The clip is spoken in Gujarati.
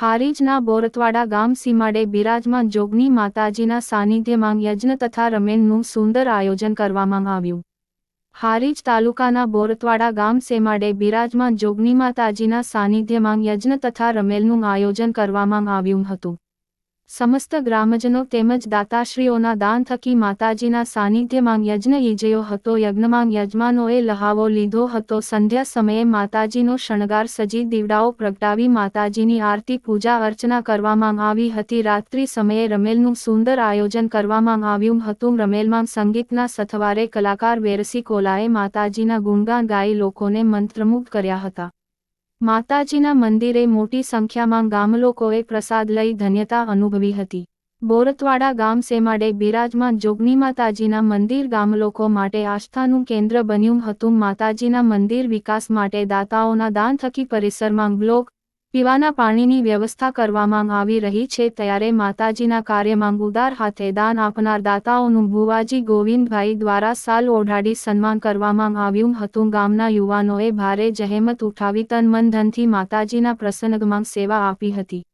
હારીજના બોરતવાડા ગામ સીમાડે બિરાજમાન જોગની માતાજીના સાનિધ્યમાં યજ્ઞ તથા રમેનનું સુંદર આયોજન કરવામાં આવ્યું. હારીજ તાલુકાના બોરતવાડા ગામ સેમાડે બિરાજમાન જોગની માતાજીના સાનિધ્યમાં યજ્ઞ તથા રમેલનું આયોજન કરવામાં આવ્યું હતું. સમસ્ત ગ્રામજનો તેમજ દાતાશ્રીઓના દાન થકી માતાજીના સાનિધ્યમાં યજ્ઞ યોજ્યો હતો. યજ્ઞમાં યજમાનોએ લહાવો લીધો હતો. સંધ્યા સમયે માતાજીનો શણગાર સજી દીવડાઓ પ્રગટાવી માતાજીની આરતી, પૂજા અર્ચના કરવામાં આવી હતી. રાત્રિ સમયે રમેલનું સુંદર આયોજન કરવામાં આવ્યું હતું. રમેલમાં સંગીતના સથવારે કલાકાર વેરસી કોલાએ માતાજીના ગુણગાન ગાઈ લોકોને મંત્રમુગ્ધ કર્યા હતા. માતાજીના મંદિરે મોટી સંખ્યામાં ગામલોકોએ પ્રસાદ લઈ ધન્યતા અનુભવી હતી. બોરતવાડા ગામ સેમાડે બિરાજમાન જોગની માતાજીના મંદિર ગામલોકો માટે આસ્થાનું કેન્દ્ર બન્યું હતું. માતાજીના મંદિર વિકાસ માટે દાતાઓના દાન થકી પરિસરમાં બ્લોક પીવાના પાણીની વ્યવસ્થા કરવામાં આવી રહી છે ત્યારે માતાજીના કાર્યમાં ઉદાર હાથે દાન આપનાર દાતાઓનું ભુવાજી ગોવિંદભાઈ દ્વારા સાલ ઓઢાડી સન્માન કરવામાં આવ્યું હતું. ગામના યુવાનોએ ભારે જહેમત ઉઠાવી તન મન ધનથી માતાજીના પ્રસંગમાં સેવા આપી હતી.